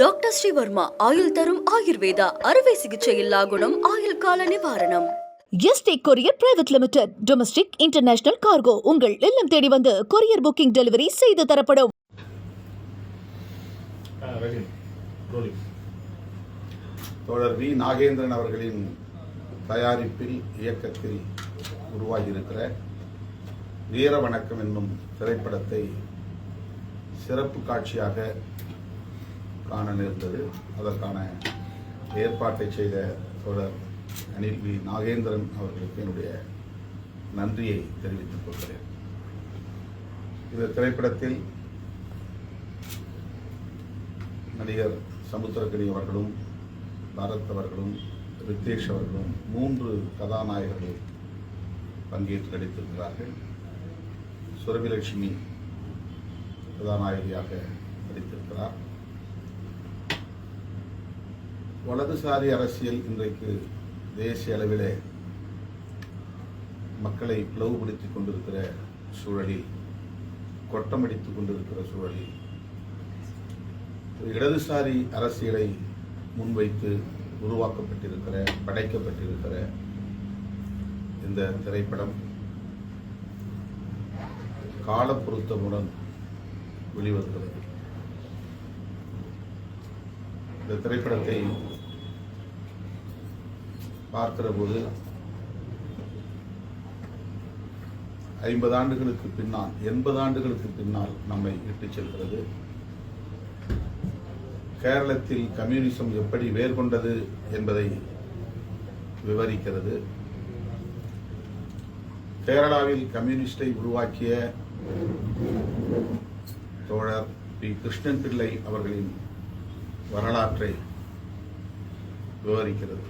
Doctor Sreevarma ஆயுள் தரும் ஆயுர்வேதா அறுவை சிகிச்சையில்லா குணம் ஆயுள் கால நிவாரணம். S T courier private limited domestic international cargo உங்கள் இல்லம் தேடி வந்து கொரியர் புக்கிங் டெலிவரி செய்து தரப்படும். தோழர் வி. நாகேந்திரன் அவர்களின் தயாரிப்பில் இயக்கத்தில் உருவாகியிருக்கிற வீர வணக்கம் என்னும் திரைப்படத்தை சிறப்பு காட்சியாக காண நேர்ந்தது. அதற்கான ஏற்பாட்டை செய்த தொடர் அனில் வி. நாகேந்திரன் அவர்களுக்கு என்னுடைய நன்றியை தெரிவித்துக் கொள்கிறேன். இந்த திரைப்படத்தில் நடிகர் சமுத்திரக்கனி அவர்களும் பாரத் அவர்களும் ரித்தேஷ் அவர்களும் மூன்று கதாநாயகர்கள் பங்கேற்று நடித்திருக்கிறார்கள். சுரபிலட்சுமி கதாநாயகியாக நடித்திருக்கிறார். வலதுசாரி அரசியல் இன்றைக்கு தேசிய அளவிலே மக்களை பிளவுபடுத்திக் கொண்டிருக்கிற சூழலில் கொட்டமடித்து கொண்டிருக்கிற சூழலில் இடதுசாரி அரசியலை முன்வைத்து உருவாக்கப்பட்டிருக்கிற படைக்கப்பட்டிருக்கிற இந்த திரைப்படம் காலப்பொருத்தமுடன் வெளிவருகிறது. இந்த திரைப்படத்தை பார்க்கிற போது ஐம்பது ஆண்டுகளுக்கு பின்னால் எண்பது ஆண்டுகளுக்கு பின்னால் நம்மை இட்டுச் செல்கிறது. கேரளத்தில் கம்யூனிசம் எப்படி வேர்கொண்டது என்பதை விவரிக்கிறது. கேரளாவில் கம்யூனிஸ்டை உருவாக்கிய தோழர் பி. கிருஷ்ணன் பிள்ளை அவர்களின் வரலாற்றை விவரிக்கிறது.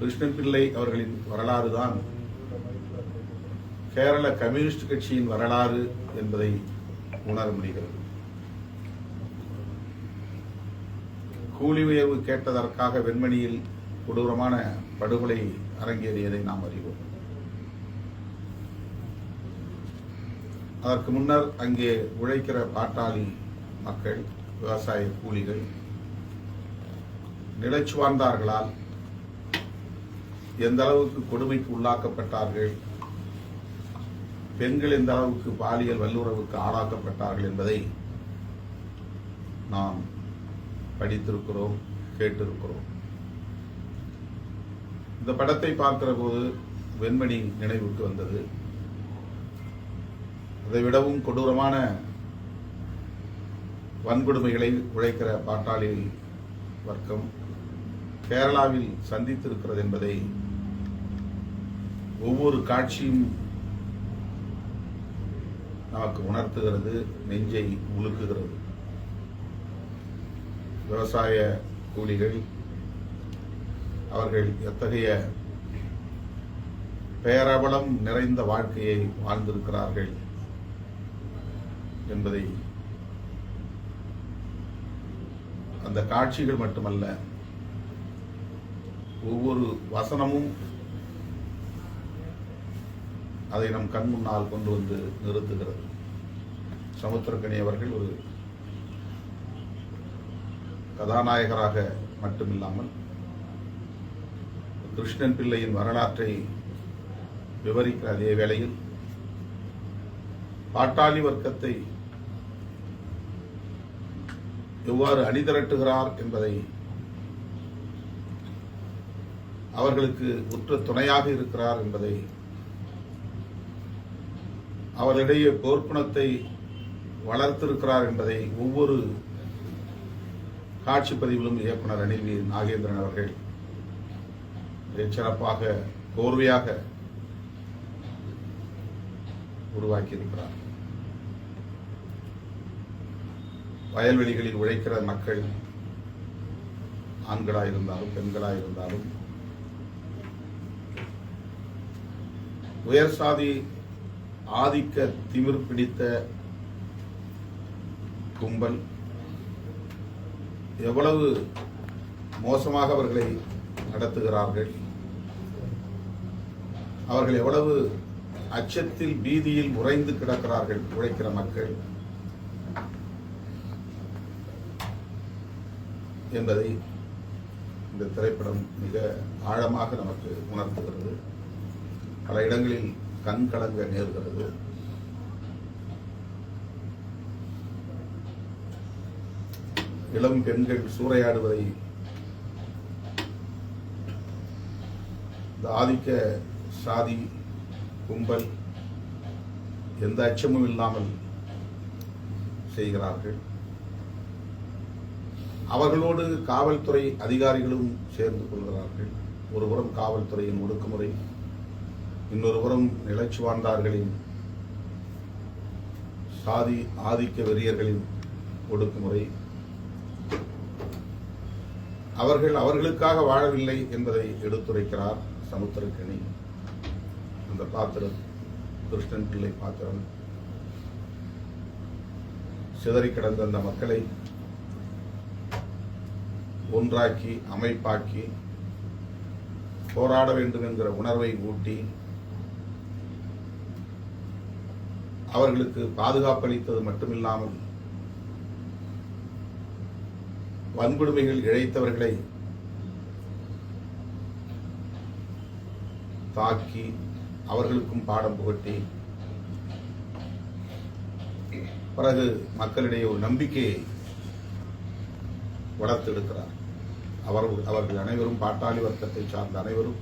கிருஷ்ணன் பிள்ளை அவர்களின் வரலாறு தான் கேரள கம்யூனிஸ்ட் கட்சியின் வரலாறு என்பதை உணர முடிகிறது. கூலி உயர்வு கேட்டதற்காக வெண்மணியில் கொடூரமான படுகொலை அரங்கேறியதை நாம் அறிவோம். அதற்கு முன்னர் அங்கே உழைக்கிற பாட்டாளி மக்கள் விவசாய கூலிகள் நிலச்சுவார்ந்தார்களால் எந்த அளவுக்கு கொடுமைக்கு உள்ளாக்கப்பட்டார்கள்? பெண்கள் எந்த அளவுக்கு பாலியல் வல்லுறவுக்கு ஆளாக்கப்பட்டார்கள் என்பதை நாம் படித்திருக்கிறோம் கேட்டிருக்கிறோம். இந்த படத்தை பார்க்கிற போது வெண்மணி நினைவுக்கு வந்தது. அதை விடவும் கொடூரமான வன்கொடுமைகளை உழைக்கிற பாட்டாளி வர்க்கம் கேரளாவில் சந்தித்திருக்கிறது என்பதை ஒவ்வொரு காட்சியும் நமக்கு உணர்த்துகிறது நெஞ்சை உலுக்குகிறது. விவசாய கூலிகள் அவர்கள் எத்தகைய பேரபலம் நிறைந்த வாழ்க்கையை வாழ்ந்திருக்கிறார்கள் என்பதை அந்த காட்சிகள் மட்டுமல்ல ஒவ்வொரு வசனமும் அதை நம் கண் முன்னால் கொண்டு வந்து நிறுத்துகிறது. சமுத்திரக்கணி அவர்கள் ஒரு கதாநாயகராக மட்டுமில்லாமல் கிருஷ்ணன் பிள்ளையின் வரலாற்றை விவரிக்கிற அதே வேளையில் பாட்டாளி வர்க்கத்தை எவ்வாறு அணிதிரட்டுகிறார் என்பதை அவர்களுக்கு உற்ற துணையாக இருக்கிறார் என்பதை அவர்களிடையே போர்க்குணத்தை வளர்த்திருக்கிறார் என்பதை ஒவ்வொரு காட்சி பதிவிலும் இயக்குனர் அனில் வி நாகேந்திரன் அவர்கள் மிகச் சிறப்பாக கோர்வையாக உருவாக்கியிருக்கிறார். வயல்வெளிகளில் உழைக்கிற மக்கள் ஆண்களாக இருந்தாலும் பெண்களாக இருந்தாலும் உயர் சாதி ஆதிக்க திமிர் பிடித்த கும்பல் எவ்வளவு மோசமாக அவர்களை நடத்துகிறார்கள்? அவர்கள் எவ்வளவு அச்சத்தில் பீதியில் உறைந்து கிடக்கிறார்கள் உழைக்கிற மக்கள்? என்பதை இந்த திரைப்படம் மிக ஆழமாக நமக்கு உணர்த்துகிறது. பல இடங்களில் கண் கலங்க நேர்கிறது. இளம் பெண்கள் சூறையாடுவதை இந்த ஆதிக்க சாதி கும்பல் எந்த அச்சமும் இல்லாமல் செய்கிறார்கள். அவர்களோடு காவல்துறை அதிகாரிகளும் சேர்ந்து கொள்கிறார்கள். ஒருபுறம் காவல்துறையின் ஒடுக்குமுறை இன்னொருபுறம் வாழ்ந்தார்களின் சாதி ஆதிக்க வெறியர்களின் ஒடுக்குமுறை. அவர்கள் அவர்களுக்காக வாழவில்லை என்பதை எடுத்துரைக்கிறார் சமுத்திரக்கணி. அந்த பாத்திரம் கிருஷ்ணன் பிள்ளை பாத்திரம். சிதறி கிடந்த அந்த மக்களை ஒன்றாக்கி அமைப்பாக்கி போராட வேண்டும் என்கிற உணர்வை ஊட்டி அவர்களுக்கு பாதுகாப்பு அளித்தது மட்டுமில்லாமல் வன்கொடுமைகள் இழைத்தவர்களை தாக்கி அவர்களுக்கும் பாடம் புகட்டி பிறகு மக்களிடையே ஒரு நம்பிக்கையை வளர்த்தெடுக்கிறார் அவர் அவர்கள் அனைவரும் பாட்டாளி வர்க்கத்தை சார்ந்த அனைவரும்.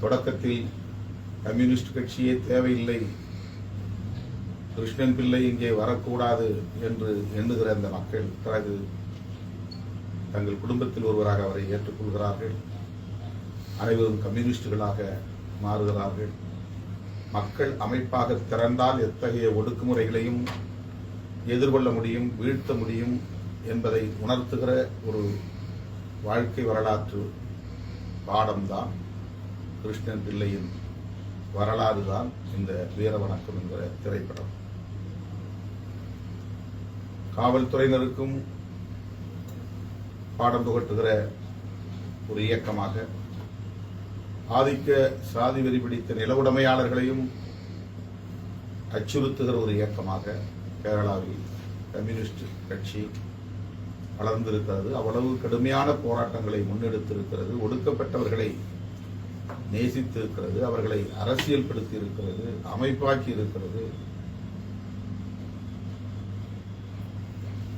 தொடக்கத்தில் கம்யூனிஸ்ட் கட்சியே தேவையில்லை கிருஷ்ணன் பிள்ளை இங்கே வரக்கூடாது என்று எண்ணுகிற அந்த மக்கள் பிறகு தங்கள் குடும்பத்தில் ஒருவராக அவரை ஏற்றுக்கொள்கிறார்கள். அனைவரும் கம்யூனிஸ்டுகளாக மாறுகிறார்கள். மக்கள் அமைப்பாக திறந்தால் எத்தகைய ஒடுக்குமுறைகளையும் எதிர்கொள்ள முடியும் வீழ்த்த முடியும் என்பதை உணர்த்துகிற ஒரு வாழ்க்கை வரலாற்று பாடம்தான் கிருஷ்ணன் பிள்ளையின் வரலாறு தான் இந்த வீர வணக்கம் என்கிற திரைப்படம். காவல்துறையினருக்கும் பாடம் புகட்டுகிற ஒரு இயக்கமாக ஆதிக்க சாதி வெறி பிடித்த நிலவுடைமையாளர்களையும் அச்சுறுத்துகிற ஒரு இயக்கமாக கேரளாவில் கம்யூனிஸ்ட் கட்சி வளர்ந்திருக்கிறது. அவ்வளவு கடுமையான போராட்டங்களை முன்னெடுத்திருக்கிறது. ஒடுக்கப்பட்டவர்களை நேசித்திருக்கிறது. அவர்களை அரசியல் படுத்தி இருக்கிறது அமைப்பாக்கி இருக்கிறது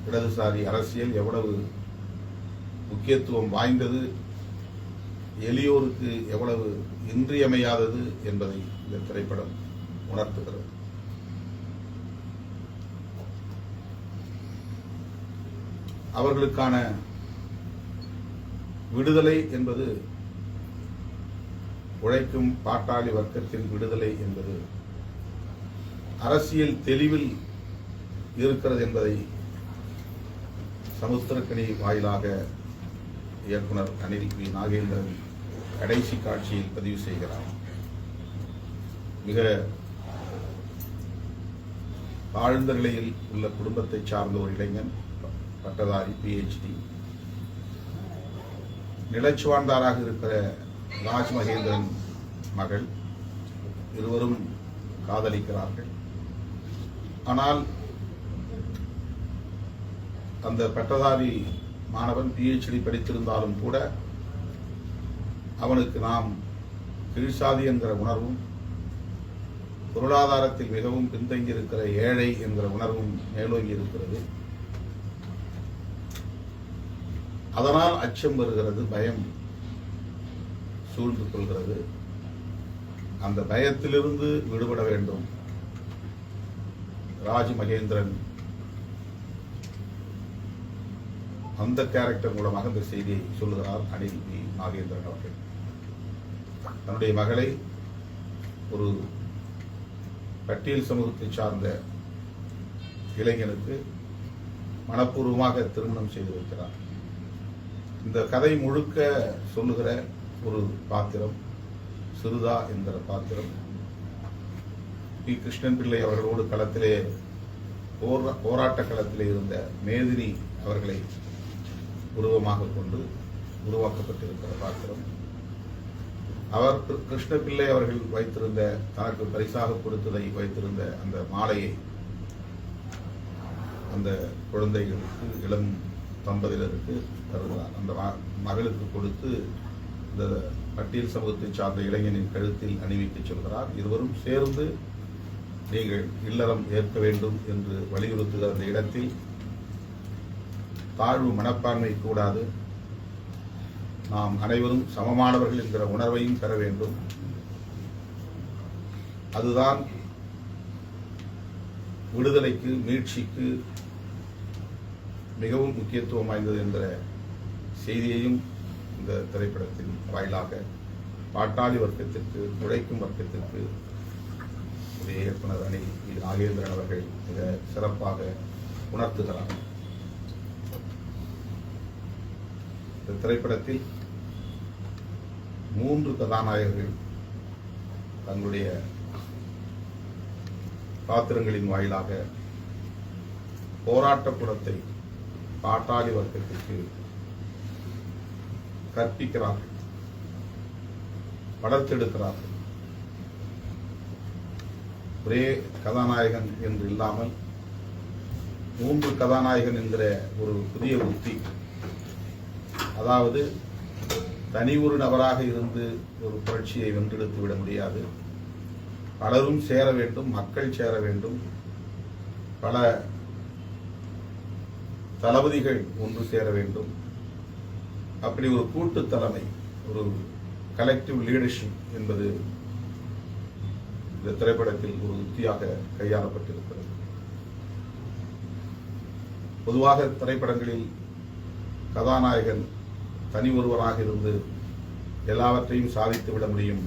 இடதுசாரி அரசியல் எவ்வளவு முக்கியத்துவம் வாய்ந்தது எளியோருக்கு எவ்வளவு இன்றியமையாதது என்பதை இந்த திரைப்படம் உணர்த்துகிறது. அவர்களுக்கான விடுதலை என்பது உழைக்கும் பாட்டாளி வர்க்கத்தின் விடுதலை என்பது அரசியல் தெளிவில் இருக்கிறது என்பதை சமுத்திரக்கணி வாயிலாக இயக்குனர் அனில் நாகேந்திரன் கடைசி காட்சியில் பதிவு செய்கிறார். மிக தாழ்ந்த நிலையில் உள்ள குடும்பத்தை சார்ந்த ஒரு இளைஞன் பட்டதாரி பிஹெச்டி நிலச்சுவார்ந்தாராக இருக்கிற ராஜ் மகேந்திரன் மகள் இருவரும் காதலிக்கிறார்கள். ஆனால் அந்த பட்டதாரி மாணவன் பிஹெச்டி படித்திருந்தாலும் கூட அவனுக்கு நாம் கீழ்சாதி என்கிற உணர்வும் பொருளாதாரத்தில் மிகவும் பின்தங்கி இருக்கிற ஏழை என்கிற உணர்வும் மேலோங்கி இருக்கிறது. அதனால் அச்சம் வருகிறது பயம் சூழ்ந்து கொள்கிறது. அந்த பயத்திலிருந்து விடுபட வேண்டும். ராஜ் மகேந்திரன் அந்த கேரக்டர் மூலமாக இந்த செய்தியை சொல்லுகிறார் அனில் பி. நாகேந்திரன் அவர்கள். தன்னுடைய மகளை ஒரு பட்டியல் சமூகத்தை சார்ந்த இளைஞனுக்கு மனப்பூர்வமாக திருமணம் செய்து வைக்கிறார். இந்த கதை முழுக்க சொல்லுகிற ஒரு பாத்திரம் சிறுதா என்கிற பாத்திரம். பி. கிருஷ்ணன் பிள்ளை அவர்களோடு களத்திலே போராட்ட களத்திலே இருந்த மேதினி அவர்களை உருவமாக கொண்டு உருவாக்கப்பட்டிருக்கிற பாத்திரம். அவர் கிரு- கிருஷ்ண பிள்ளை அவர்கள் வைத்திருந்த தனக்கு பரிசாக கொடுத்ததை வைத்திருந்த அந்த மாலையை அந்த குழந்தைகளுக்கு இளம் தம்பதியினருக்கு தருகிறார் அந்த மகளுக்கு கொடுத்து இந்த பட்டியல் சமூகத்தை சார்ந்த இளைஞனின் கழுத்தில் அணிவிக்கச் சொல்கிறார். இருவரும் சேர்ந்து நீங்கள் இல்லறம் ஏற்க வேண்டும் என்று வலியுறுத்துகிற அந்த இடத்தில் தாழ்வு மனப்பான்மை கூடாது. நாம் அனைவரும் சமமானவர்கள் என்கிற உணர்வையும் பெற வேண்டும். அதுதான் விடுதலைக்கு மீட்சிக்கு மிகவும் முக்கியத்துவம் வாய்ந்தது என்ற செய்தியையும் இந்த திரைப்படத்தின் வாயிலாக பாட்டாளி வர்க்கத்திற்கு உழைக்கும் வர்க்கத்திற்கு இயக்குனர் அணி நாகேந்திரன் அவர்கள் மிக சிறப்பாக உணர்த்துகிறார். இந்த திரைப்படத்தில் மூன்று கதாநாயகர்கள் தங்களுடைய பாத்திரங்களின் வாயிலாக போராட்ட குணத்தை பாட்டாளி வர்க்கத்திற்கு கற்பிக்கிறார்கள். வளர்த்தெடுக்கிறார்கள். ஒரே கதாநாயகன் என்று இல்லாமல் மூன்று கதாநாயகன் என்கிற ஒரு புதிய உத்தி அதாவது தனி ஒரு நபராக இருந்து ஒரு புரட்சியை வென்றெடுத்து விட முடியாது. பலரும் சேர வேண்டும் மக்கள் சேர வேண்டும். பல தளபதிகள் ஒன்று சேர வேண்டும். அப்படி ஒரு கூட்டு தலைமை ஒரு கலெக்டிவ் லீடர்ஷிப் என்பது இந்த திரைப்படத்தில் ஒரு உத்தியாக கையாளப்பட்டிருக்கிறது. பொதுவாக திரைப்படங்களில் கதாநாயகன் தனி ஒருவராக இருந்து எல்லாவற்றையும் சாதித்து விட முடியும்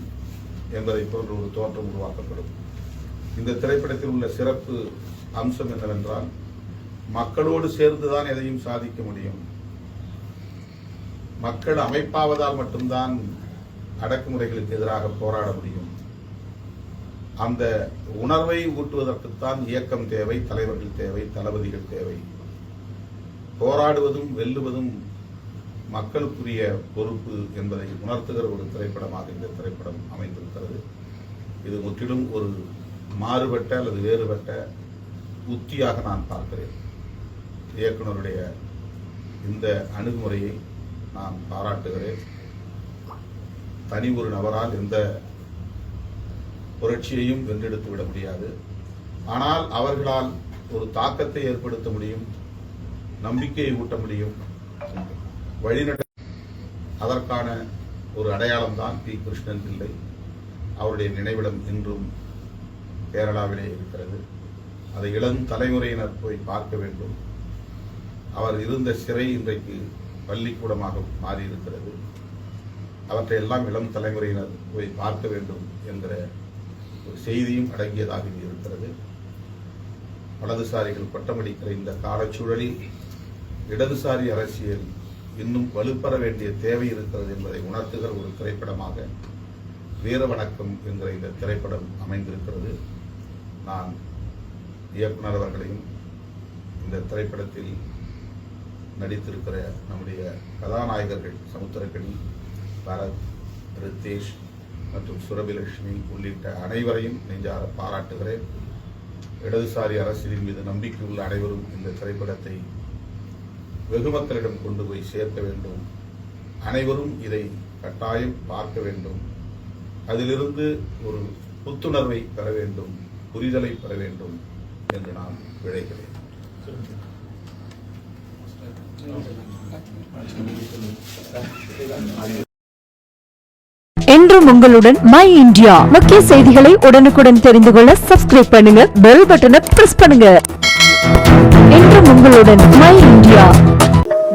என்பதை போன்ற ஒரு தோற்றம் உருவாக்கப்படும். இந்த திரைப்படத்தில் உள்ள சிறப்பு அம்சம் என்னவென்றால் மக்களோடு சேர்ந்துதான் எதையும் சாதிக்க முடியும். மக்கள் அமைப்பாவதால் மட்டும்தான் அடக்குமுறைகளுக்கு எதிராக போராட முடியும். அந்த உணர்வை ஊட்டுவதற்குத்தான் இயக்கம் தேவை தலைவர்கள் தேவை தளபதிகள் தேவை. போராடுவதும் வெல்லுவதும் மக்களுக்குரிய பொறுப்பு என்பதை உணர்த்துகிற ஒரு திரைப்படமாக இந்த திரைப்படம் அமைந்திருக்கிறது. இது முற்றிலும் ஒரு மாறுபட்ட அல்லது வேறுபட்ட உத்தியாக நான் பார்க்கிறேன். இயக்குனருடைய இந்த அணுகுமுறையை நான் பாராட்டுகிறேன். தனி ஒரு நபரால் எந்த புரட்சியையும் வென்றெடுத்து விட முடியாது. ஆனால் அவர்களால் ஒரு தாக்கத்தை ஏற்படுத்த முடியும் நம்பிக்கையை ஊட்ட முடியும். வழிநட அதற்கான ஒரு அடையாளம் தான் பி. கிருஷ்ணன் பிள்ளை. அவருடைய நினைவிடம் இன்றும் கேரளாவிலே இருக்கிறது. அதை இளம் தலைமுறையினர் போய் பார்க்க வேண்டும். அவர் இருந்த சிறை இன்றைக்கு பள்ளிக்கூடமாக மாறியிருக்கிறது. அவற்றையெல்லாம் இளம் தலைமுறையினர் போய் பார்க்க வேண்டும் என்கிற ஒரு செய்தியும் அடங்கியதாக இது இருக்கிறது. வலதுசாரிகள் பட்டமளிக்கிற இந்த காலச்சூழலில் இடதுசாரி அரசியல் இன்னும் வலுப்பெற வேண்டிய தேவை இருக்கிறது என்பதை உணர்த்துகிற ஒரு திரைப்படமாக வீர வணக்கம் என்கிற இந்த திரைப்படம் அமைந்திருக்கிறது. நான் இயக்குனர் அவர்களையும் இந்த திரைப்படத்தில் நடித்திருக்கிற நம்முடைய கதாநாயகர்கள் சமுத்திரக்கணி பரத் ரித்தேஷ் மற்றும் சுரபிலட்சுமி உள்ளிட்ட அனைவரையும் நெஞ்சார பாராட்டுகிறேன். இடதுசாரி அரசியலின் மீது நம்பிக்கை உள்ள அனைவரும் இந்த திரைப்படத்தை வெகு மக்களிடம் கொண்டு போய் சேர்க்க வேண்டும். அனைவரும் இதை கட்டாயம் பார்க்க வேண்டும். அதிலிருந்து ஒரு புத்துணர்வை பெற வேண்டும் புரிதலை பெற வேண்டும் என்று நான் விழைகிறேன். என்றும் உங்களுடன் மை இந்தியா முக்கிய செய்திகளை உடனுக்குடன் தெரிந்து கொள்ள சப்ஸ்கிரைப் பண்ணுங்க பெல் பட்டனை பிரஸ் பண்ணுங்க. என்றும் உங்களுடன் மை இந்தியா